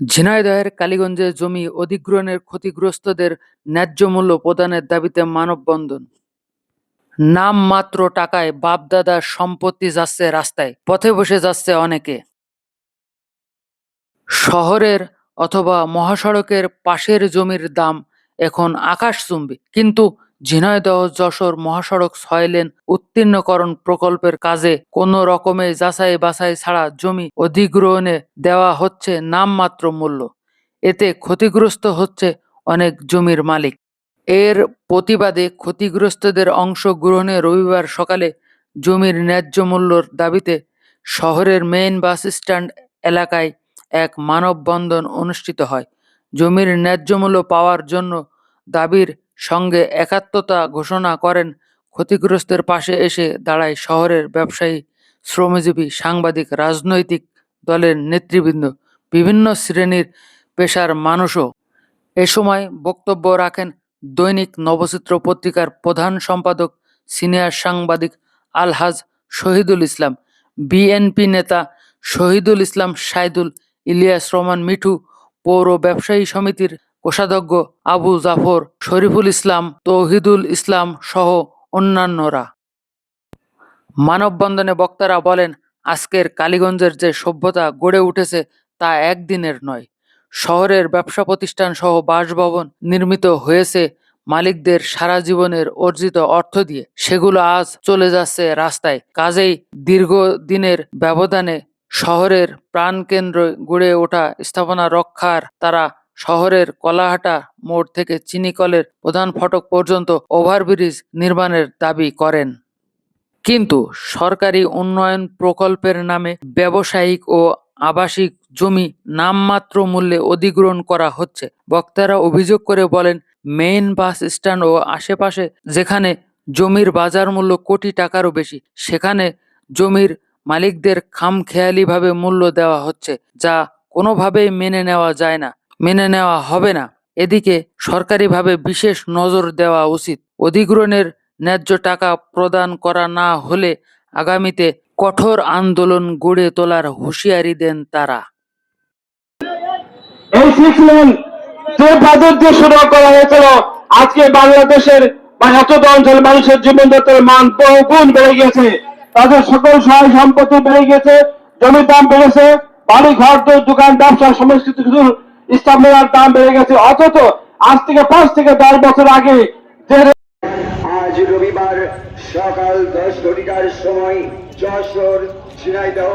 ঝিনাইদহের কালীগঞ্জে জমি অধিগ্রহণের ক্ষতিগ্রস্তদের ন্যায্য মূল্য প্রদানের দাবিতে মানববন্ধন। নামমাত্র টাকায় বাপদাদার সম্পত্তি যাচ্ছে রাস্তায়, পথে বসে যাচ্ছে অনেকে। শহরের অথবা মহাসড়কের পাশের জমির দাম এখন আকাশচুম্বী, কিন্তু ঝিনাইদহ, যশোর মহাসড়ক ছয় লেন উত্তীর্ণকরণ প্রকল্পের কাজে কোনো রকমে যাচাই বাছাই ছাড়া জমি অধিগ্রহণে দেওয়া হচ্ছে নামমাত্র মূল্য। এতে ক্ষতিগ্রস্ত হচ্ছে অনেক জমির মালিক। এর প্রতিবাদে ক্ষতিগ্রস্তদের অংশগ্রহণে রবিবার সকালে জমির ন্যায্য মূল্যর দাবিতে শহরের মেইন বাস স্ট্যান্ড এলাকায় এক মানববন্ধন অনুষ্ঠিত হয়। জমির ন্যায্য মূল্য পাওয়ার জন্য দাবির সঙ্গে একাত্মতা ঘোষণা করেন। ক্ষতিগ্রস্তের পাশে এসে দাঁড়ায় শহরের ব্যবসায়ী, শ্রমজীবী, সাংবাদিক, রাজনৈতিক দলের নেতৃবৃন্দ, বিভিন্ন শ্রেণির পেশার মানুষও। এ সময় বক্তব্য রাখেন দৈনিক নবচিত্র পত্রিকার প্রধান সম্পাদক, সিনিয়র সাংবাদিক আলহাজ শহীদুল ইসলাম, বিএনপি নেতা শহীদুল ইসলাম সাইদুল ইলিয়াস রহমান মিঠু, পৌর ব্যবসায়ী সমিতির কোষাধ্যক্ষ আবু জাফর, শরীফুল ইসলাম, তৌহিদুল ইসলাম সহ অন্যান্যরা। মানববন্ধনে বক্তারা বলেন, আজকের কালীগঞ্জের যে সভ্যতা গড়ে উঠেছে তা একদিনের নয়। শহরের ব্যবসা প্রতিষ্ঠান সহ বাসভবন নির্মিত হয়েছে মালিকদের সারা জীবনের অর্জিত অর্থ দিয়ে। সেগুলো আজ চলে যাচ্ছে রাস্তায়। কাজেই দীর্ঘদিনের ব্যবধানে শহরের প্রাণকেন্দ্র গড়ে ওঠা স্থাপনা রক্ষার তারা শহরের কলাহাটা মোড় থেকে চিনিকলের প্রধান ফটক পর্যন্ত ওভারব্রিজ নির্মাণের দাবি করেন। কিন্তু সরকারি উন্নয়ন প্রকল্পের নামে ব্যবসায়িক ও আবাসিক জমি নামমাত্র মূল্যে অধিগ্রহণ করা হচ্ছে। বক্তারা অভিযোগ করে বলেন, মেইন বাস স্ট্যান্ড ও আশেপাশে যেখানে জমির বাজার মূল্য কোটি টাকারও বেশি, সেখানে জমির মালিকদের খামখেয়ালিভাবে মূল্য দেওয়া হচ্ছে, যা কোনোভাবেই মেনে নেওয়া যায় না। মেনে নেওয়া হবে না। এদিকে সরকারিভাবে বিশেষ নজর দেওয়া উচিত। অধিগ্রহণের ন্যায্য টাকা প্রদান করা না হলে আগামীতে কঠোর আন্দোলন গড়ে তোলার হুঁশিয়ারি দেন তারা। এই আজকে বাংলাদেশের বা এতটা অঞ্চলের মানুষের জীবনযাত্রার মান বহুগুণ বেড়ে গেছে তাদের সকল সহায় সম্পত্তি বেড়ে গেছে জমির দাম বেড়েছে বাড়ি ঘর দোকান, ব্যবসা সমস্ত স্থাপনার দাম বেড়ে গেছে। অথচ আজ থেকে পাঁচ থেকে দশ বছর আগে যে আজ রবিবার সকাল দশ ঘটিকার সময় যশোর ঝিনাইদহ।